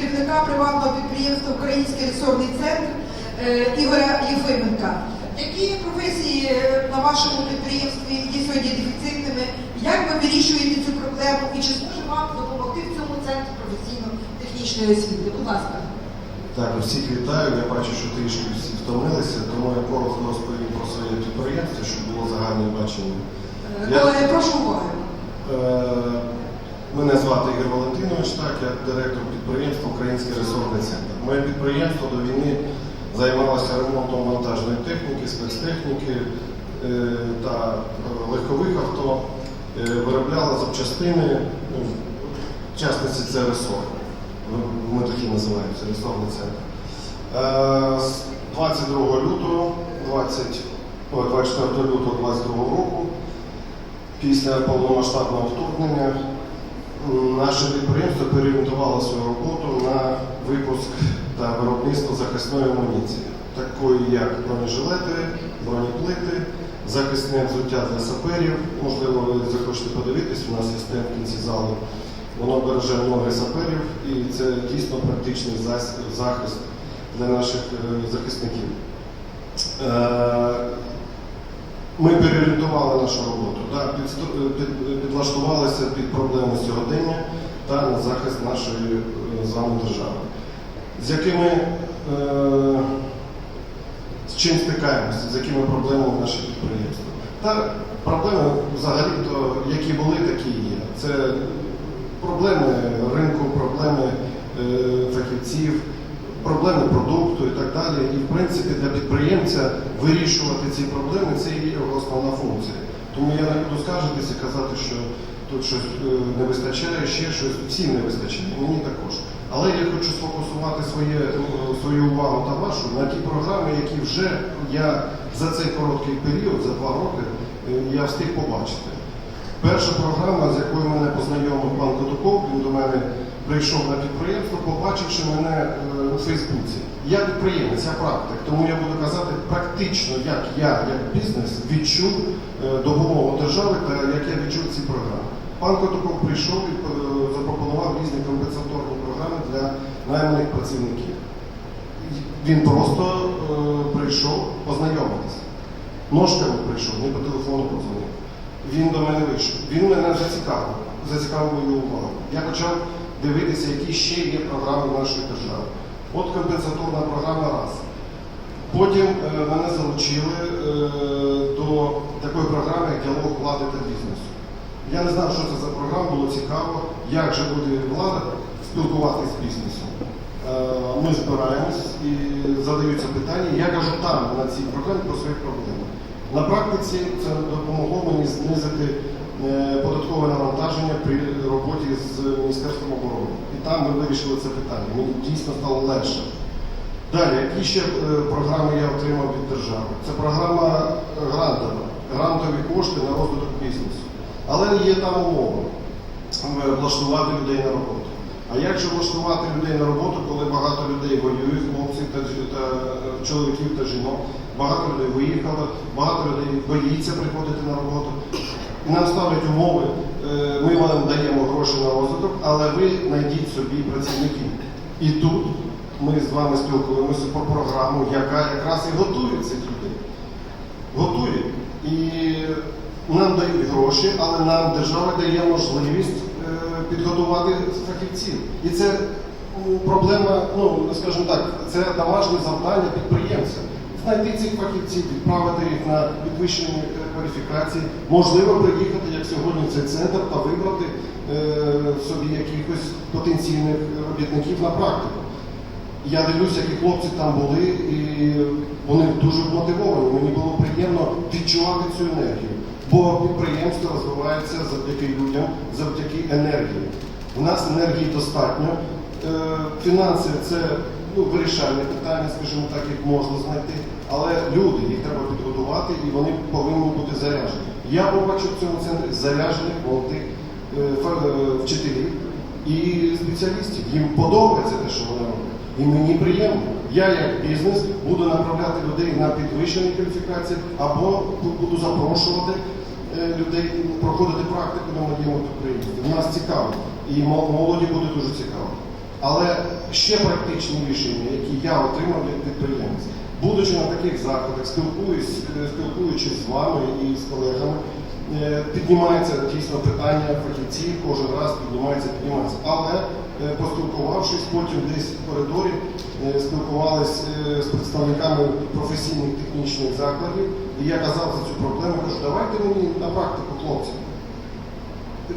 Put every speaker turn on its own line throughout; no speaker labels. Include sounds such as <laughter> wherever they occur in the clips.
керівника приватного підприємства Український ресурсний центр е, Ігоря Єфименка. Які професії е, на вашому підприємстві є сьогодні дефіцитними? Як ви вирішуєте цю проблему і чи зможе вам допомогти в цьому центрі професійно-технічної освіти? Будь ласка.
Так, всіх вітаю. Я бачу, що трішки всі втомилися, тому я коротко розповім про своє підприємство, щоб було загальне бачення.
Е,
Я-
Колеги, прошу уваги.
Мене звати Ігор Валентинович, так, я директор підприємства Український ресурсний центр. Моє підприємство до війни займалося ремонтом вантажної техніки, спецтехніки е, та е, легкових авто, е, виробляло запчастини, ну, в частності це ресор. Ми такі називаємося, ресорний центр. З 22 лютого 20, 24 лютого 22 року після повномасштабного вторгнення наше підприємство переорієнтувало свою роботу на випуск та виробництво захисної амуніції, такої як бронежилети, бронеплити, захисне взуття для саперів. Можливо, ви захочете подивитись, у нас є стенд в кінці залу. Воно береже ноги саперів і це дійсно практичний захист для наших е, захисників. Е, ми переорієнтували нашу роботу, да, підстро- під- підлаштувалися під проблеми сьогодення та на захист нашої е, з вами держави. З якими е, з чим стикаємося, з якими проблемами наше підприємство? Та проблеми взагалі-то, які були, такі є. Це проблеми ринку, проблеми е, фахівців, проблеми продукту і так далі. Для підприємця вирішувати ці проблеми це є його основна функція. Тому я не буду скаржитися і казати, що тут щось е, не вистачає, ще щось всім не вистачає, мені також. Але я хочу сфокусувати своє, е, свою увагу та вашу на ті програми, які вже я за цей короткий період, за два роки, е, я встиг побачити. Перша програма, з якою мене познайомив пан Кодуков, він до мене прийшов на підприємство, побачивши мене у Фейсбуці. Я підприємець, я практик, тому я буду казати практично, як я, як бізнес, відчув е, допомогу держави та як я відчув ці програми. Пан Кодуков прийшов і е, запропонував різні компенсаторні програми для найманих працівників. Він просто е, прийшов познайомитися. Ножками прийшов, не по телефону подзвонив. Він до мене вийшов. Він мене зацікавив, зацікавив мою увагу. Я почав дивитися, які ще є програми нашої держави. От компенсаторна програма раз. Потім е, мене залучили е, до такої програми, як діалог влади та бізнесу. Я не знав, що це за програма, було цікаво, як же буде влада спілкуватися з бізнесом. Е, Ми збираємось і задаються питання. Я кажу там на цій програмі про свої проблеми. На практиці це допомогло мені знизити податкове навантаження при роботі з Міністерством оборони. І там ми вирішили це питання. Мені дійсно стало легше. Далі, які ще е, програми я отримав від держави? Це програма е, грантова, грантові кошти на розвиток бізнесу. Але є там умова е, влаштувати людей на роботу. А як же влаштувати людей на роботу, коли багато людей воюють, хлопців та, та е, чоловіків та жінок, багато людей виїхало, багато людей боїться приходити на роботу. І нам ставлять умови, е, ми вам даємо гроші на розвиток, але ви знайдіть собі працівників. І тут ми з вами спілкуємося про програму, яка якраз і готує цих людей. Готує. І нам дають гроші, але нам держава дає можливість е, підготувати фахівців. І це проблема, ну скажімо так, це домашнє завдання підприємця. Знайти цих фахівців, відправити їх на підвищення кваліфікації, можливо, приїхати, як сьогодні, в цей центр та вибрати е, собі якихось потенційних робітників на практику. Я дивлюся, які хлопці там були, і вони дуже мотивовані. Мені було приємно відчувати цю енергію. Бо підприємство розвивається завдяки людям, завдяки енергії. У нас енергії достатньо. Е, Фінанси це ну, вирішальне питання, скажімо так, їх можна знайти. Але люди, їх треба підготувати і вони повинні бути заряджені. Я побачу в цьому центрі заряджених молодих е, е, вчителів і спеціалістів. Їм подобається те, що вони роблять. І мені приємно. Я як бізнес буду направляти людей на підвищені кваліфікації або буду запрошувати е, людей проходити практику на моєму підприємстві. У нас цікаво. І молоді буде дуже цікаво. Але ще практичні рішення, які я отримав як підприємець, будучи на таких заходах, спілкуюсь, е, спілкуючись з вами і з колегами, е, піднімається дійсно питання фахівців, кожен раз піднімається, піднімається. Але е, поспілкувавшись, потім десь в коридорі спілкувались е, з представниками професійних технічних закладів, і я казав за цю проблему, кажу, давайте мені на практику хлопці.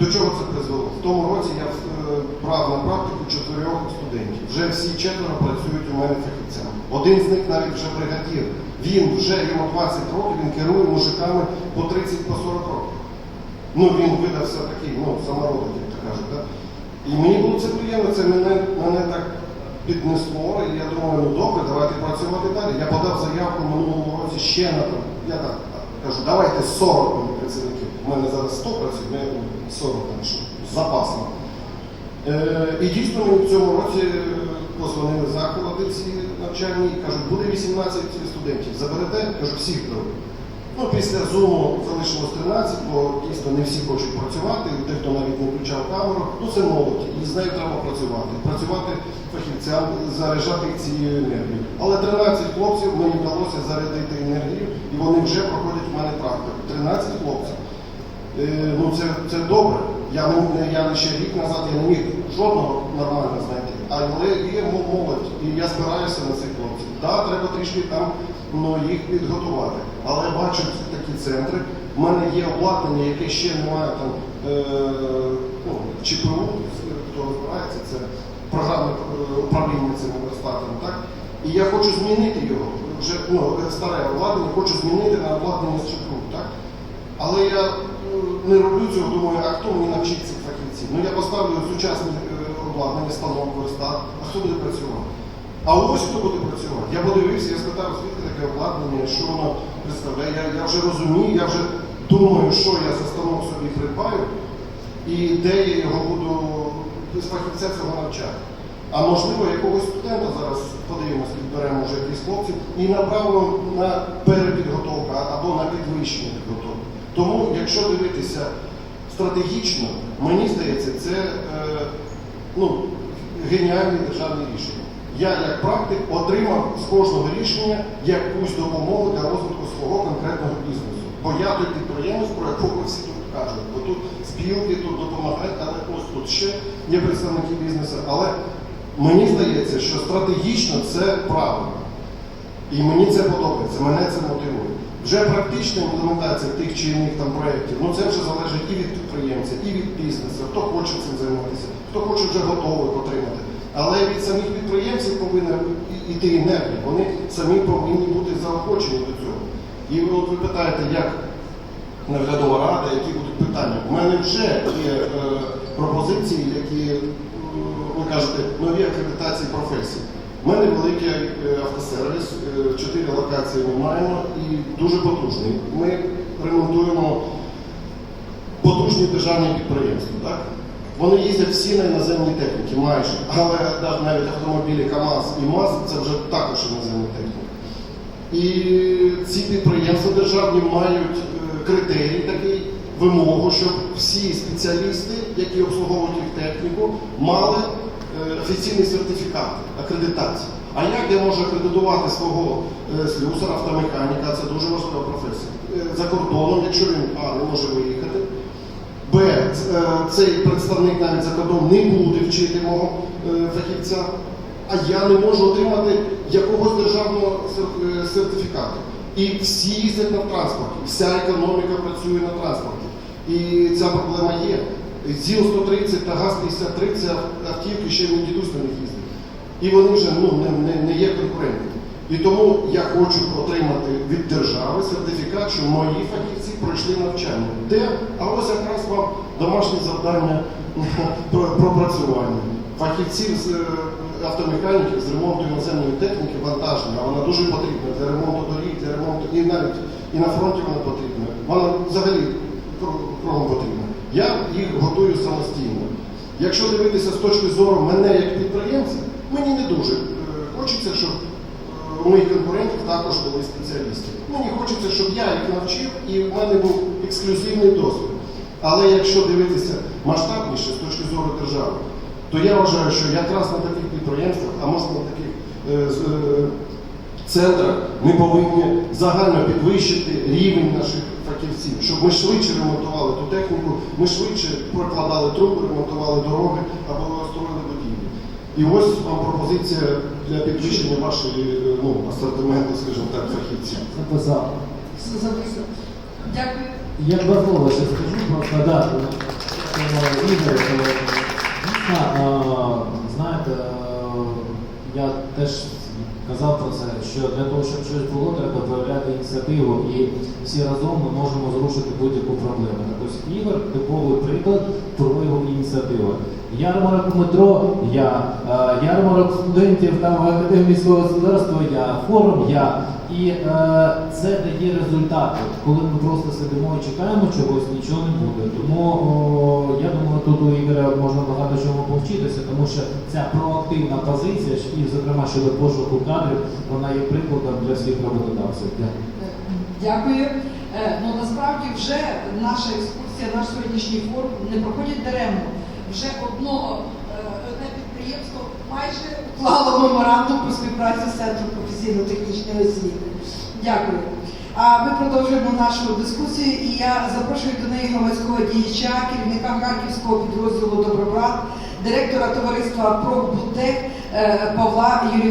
До чого це призвело? В тому році я е, брав на практику чотирьох студентів. Вже всі четверо працюють у мене фахівцями. Один з них навіть вже бригадір. Він вже йому 20 років, він керує мужиками по 30 по 40 років. Ну він видався такий, ну, самородок, як то кажуть. Так? І мені було це приємно, це мене, мене так піднесло, і я думаю, ну добре, давайте працювати далі. Я подав заявку в минулому році ще на. Я так кажу, давайте 40 працівників. У мене зараз 100 працюють, ну, я думаю, 40 там, що з запасом. Е, і дійсно в цьому році е, позвонили заклади ці навчальні кажуть, буде 18 студентів. Заберете? Кажу, всіх беру. Ну, після зуму залишилось 13, бо дійсно не всі хочуть працювати, і тих, хто навіть не включав камеру, ну це молодь, і з нею треба працювати. Працювати фахівцям, заряджати цією енергією. Але 13 хлопців мені вдалося зарядити енергію, і вони вже проходять в мене практику. 13 хлопців. Е, ну це, це добре. Я, не, я ще рік назад я не міг жодного нормально знайти. Але є молодь, і я спираюся на цих хлопців. Так, треба трішки там ну, їх підготувати. Але я бачу такі центри. У мене є обладнання, яке ще немає там е, ну, ЧПУ, хто розбирається, це програмне е, управління цим верстатом, так? І я хочу змінити його. Вже ну, старе обладнання, хочу змінити на обладнання з ЧПУ, так? Але я е, не роблю цього, думаю, а хто мені навчить цих фахівців? Ну я поставлю сучасне обладнання, станок, верстат, а хто буде працювати? А ось хто буде працювати. Я подивився, я спитав, звідки таке обладнання, що воно представляє. Я, я вже розумію, я вже думаю, що я за станок собі придбаю і де я його буду з фахівця цього навчати. А можливо, якогось студента зараз подивимося, підберемо вже якісь хлопців і направимо на перепідготовку або на підвищення підготовки. Тому, якщо дивитися стратегічно, мені здається, це е, ну, геніальне державне рішення. Я, як практик, отримав з кожного рішення якусь допомогу для розвитку свого конкретного бізнесу. Бо я той підприємець, про якого всі тут кажуть. Бо тут спілки, тут допомагають, але ось тут ще є представники бізнесу. Але мені здається, що стратегічно це правильно. І мені це подобається, мене це мотивує. Вже практична імплементація тих чи інших там проєктів, ну це вже залежить і від підприємця, і від бізнесу, хто хоче цим займатися, хто хоче вже готовий отримати. Але від самих підприємців повинна іти енергія, вони самі повинні бути заохочені до цього. І от ви питаєте, як наглядова рада, які будуть питання. У мене вже є е, пропозиції, які, ви кажете, нові акредитації професій. У мене великий е, автосервіс, е, чотири локації ми маємо і дуже потужний. Ми ремонтуємо потужні державні підприємства. Так? Вони їздять всі на іноземній техніці, майже. Але навіть автомобілі КАМАЗ і МАЗ це вже також іноземні техніки. І ці підприємства державні мають е, критерій такий, вимогу, щоб всі спеціалісти, які обслуговують їх техніку, мали офіційний сертифікат, акредитацію. А як я можу акредитувати свого е, слюсара, автомеханіка, це дуже важлива професія. Е, За кордоном, якщо він А, не може виїхати, Б, е, цей представник навіть за кордон не буде вчити мого е, фахівця, а я не можу отримати якогось державного е, сертифікату. І всі їздять на транспорті, вся економіка працює на транспорті. І ця проблема є. ЗІЛ-130 та ГАЗ-53 це автівки, ще мій дідусь на них їздить. І вони вже ну, не, не, не є конкурентними. І тому я хочу отримати від держави сертифікат, що мої фахівці пройшли навчання. Де? А ось якраз вам домашнє завдання <laughs> про пропрацювання. Фахівців з е, автомеханіків з ремонту іноземної техніки вантажної, а вона дуже потрібна для ремонту доріг, для ремонту і навіть і на фронті вона потрібна. Вона взагалі кругом потрібна. Я їх готую самостійно. Якщо дивитися з точки зору мене як підприємця, мені не дуже е, хочеться, щоб е, у моїх конкурентів також були спеціалісти. Мені хочеться, щоб я їх навчив і в мене був ексклюзивний досвід. Але якщо дивитися масштабніше з точки зору держави, то я вважаю, що якраз на таких підприємствах, а може на таких е, центрах ми повинні загально підвищити рівень наших фахівців, щоб ми швидше ремонтували ту техніку, ми швидше прокладали труби, ремонтували дороги або строїли будівлі. І ось вам пропозиція для підвищення вашої ну, асортименту, скажімо так, фахівців.
Записав.
Все записано. Дякую.
Я два слова ще скажу е, знаєте, е, я теж казав про це, що для того, щоб щось було, треба проявляти ініціативу і всі разом ми можемо зрушити будь-яку проблему. Тобто Ігор типовий приклад прояву ініціативи. Ярмарок метро, я, е, ярмарок студентів там в міського господарства, я, форум, я. І е, це дає результати. Коли ми просто сидимо і чекаємо чогось, нічого не буде. Тому о, я думаю, тут у Ігоря можна багато чого повчитися, тому що ця проактивна позиція, і зокрема щодо пошуку кадрів, вона є прикладом для всіх роботодавців. Дякую.
Дякую. Е, Ну насправді вже наша екскурсія, наш сьогоднішній форум не проходить даремно. Вже одного е, одне підприємство майже уклало меморандум про співпрацю з центром професійно-технічної освіти. Дякую. А ми продовжуємо нашу дискусію, і я запрошую до неї громадського діяча, керівника харківського підрозділу Добробрат, директора товариства «Пробутек» е, Павла Юрійовича.